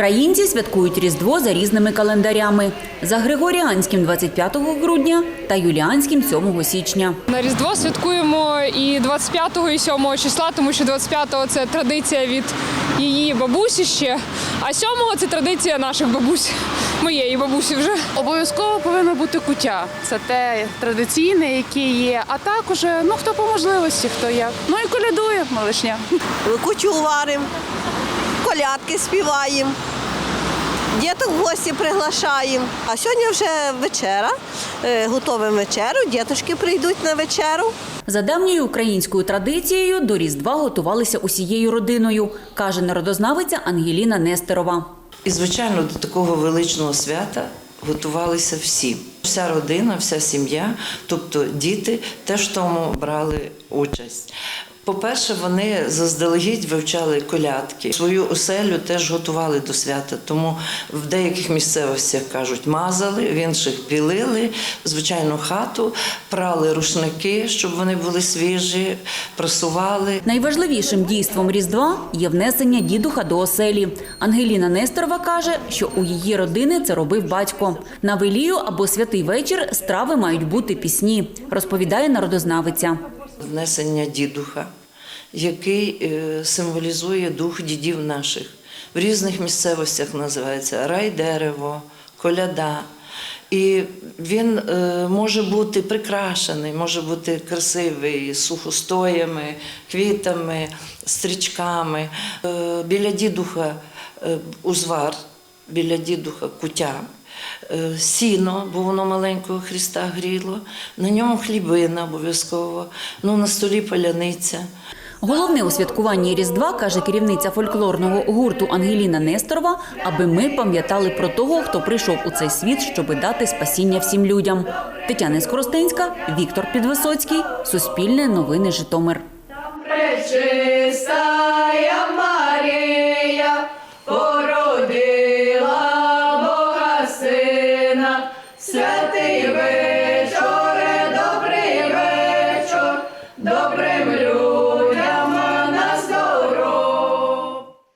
Українці святкують Різдво за різними календарями: за Григоріанським 25 грудня та Юліанським 7 січня. На Різдво святкуємо і 25-го, і 7 числа, тому що 25-го це традиція від її бабусі ще, а 7-го це традиція наших бабусь, моєї бабусі вже. Обов'язково повинно бути куття. Це те традиційне, яке є. А так уже ну хто по можливості, хто як. Ну і колядує малишня. кучу варимо, колядки співаємо, діток в гості приглашаємо. А сьогодні вже вечера, е, готовимо вечеру, діточки прийдуть на вечеру. За давньою українською традицією до Різдва готувалися усією родиною, каже народознавиця Ангеліна Нестерова. І, звичайно, до такого величного свята готувалися всі. Вся родина, вся сім'я, тобто діти теж в тому брали участь. По-перше, вони заздалегідь вивчали колядки. Свою оселю теж готували до свята. Тому в деяких місцевостях кажуть, мазали, в інших білили, звичайно, хату, прали рушники, щоб вони були свіжі, прасували. Найважливішим дійством Різдва є внесення дідуха до оселі. Ангеліна Нестерова каже, що у її родини це робив батько. На велію або святий вечір страви мають бути пісні, розповідає народознавиця. Внесення дідуха, який е, символізує дух дідів наших. В різних місцевостях називається райдерево, коляда. І він е, може бути прикрашений, може бути красивий сухостоями, квітами, стрічками. Е, біля дідуха узвар, біля дідуха кутя. Е, Сіно, бо воно маленького Христа гріло, на ньому хлібина обов'язково, ну на столі паляниця. Головне у святкуванні Різдва, каже керівниця фольклорного гурту Ангеліна Несторова, аби ми пам'ятали про того, хто прийшов у цей світ, щоби дати спасіння всім людям. Тетяна Скоростенська, Віктор Підвисоцький, Суспільне новини Житомир. Святий вечоре, добрий вечор, добрий.